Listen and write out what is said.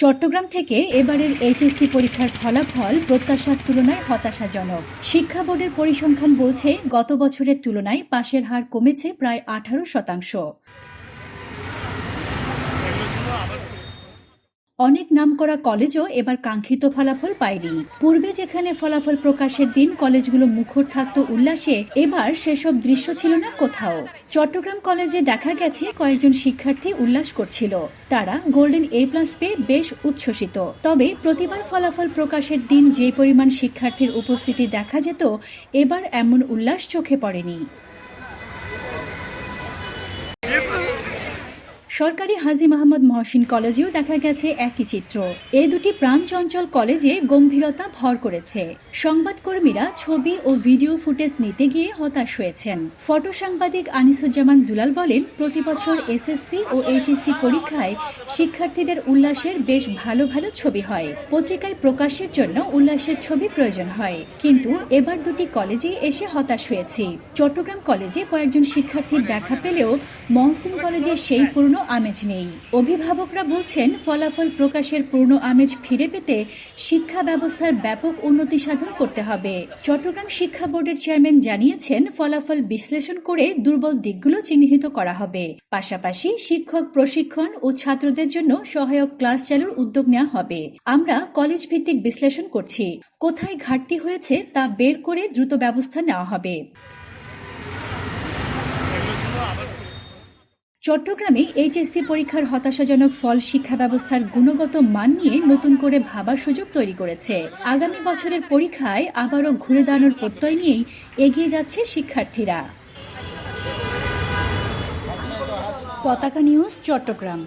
চট্টগ্রাম থেকে এবারের এইচএসসি পরীক্ষার ফলাফল প্রত্যাশার তুলনায় হতাশাজনক। শিক্ষা বোর্ডের পরিসংখ্যান বলছে, গত বছরের তুলনায় পাশের হার কমেছে প্রায় আঠারো শতাংশ। অনেক নামকরা কলেজও এবার কাঙ্ক্ষিত ফলাফল পায়নি। পূর্বে যেখানে ফলাফল প্রকাশের দিন কলেজগুলো মুখর থাকত উল্লাসে, এবার সেসব দৃশ্য ছিল না কোথাও। চট্টগ্রাম কলেজে দেখা গেছে কয়েকজন শিক্ষার্থী উল্লাস করছিল। তারা গোল্ডেন এ প্লাস পেয়ে বেশ উচ্ছ্বসিত। তবে প্রতিবার ফলাফল প্রকাশের দিন যে পরিমাণ শিক্ষার্থীর উপস্থিতি দেখা যেত, এবার এমন উল্লাস চোখে পড়েনি। সরকারি হাজি মাহমুদ মহসিন কলেজেও দেখা গেছে একই চিত্র। এই দুটি প্রাণচঞ্চল কলেজে গম্ভীরতা ভর করেছে। সংবাদকর্মীরা ছবি ও ভিডিও ফুটেজ নিতে গিয়ে হতাশ হয়েছেন। ফটো সাংবাদিক আনিসুজ্জামান দুলাল বলেন, প্রতি বছর এসএসসি ও এইচএসসি পরীক্ষায় শিক্ষার্থীদের উল্লাসের বেশ ভালো ভালো ছবি হয়। পত্রিকায় প্রকাশের জন্য উল্লাসের ছবি প্রয়োজন হয়। কিন্তু এবার দুটি কলেজেই এসে হতাশ হয়েছি। চট্টগ্রাম কলেজে কয়েকজন শিক্ষার্থীর দেখা পেলেও মহসিন কলেজে সেই পূর্ণ আমেজ নেই। অভিভাবকরা বলছেন, ফলাফল প্রকাশের পূর্ণ আমেজ ফিরে পেতে শিক্ষা ব্যবস্থার ব্যাপক উন্নতি সাধন করতে হবে। চট্টগ্রাম শিক্ষা বোর্ডের চেয়ারম্যান জানিয়েছেন, ফলাফল বিশ্লেষণ করে দুর্বল দিকগুলো চিহ্নিত করা হবে। পাশাপাশি শিক্ষক প্রশিক্ষণ ও ছাত্রদের জন্য সহায়ক ক্লাস চালুর উদ্যোগ নেওয়া হবে। আমরা কলেজ ভিত্তিক বিশ্লেষণ করছি। কোথায় ঘাটতি হয়েছে তা বের করে দ্রুত ব্যবস্থা নেওয়া হবে। চট্টগ্রামে এইচএসসি পরীক্ষার হতাশাজনক ফল শিক্ষা ব্যবস্থার গুণগত মান নিয়ে নতুন করে ভাবার সুযোগ তৈরি করেছে। আগামী বছরের পরীক্ষায় আবারও ঘুরে দাঁড়ানোর প্রত্যয় নিয়েই এগিয়ে যাচ্ছে শিক্ষার্থীরা। পতাকা নিউজ, চট্টগ্রাম।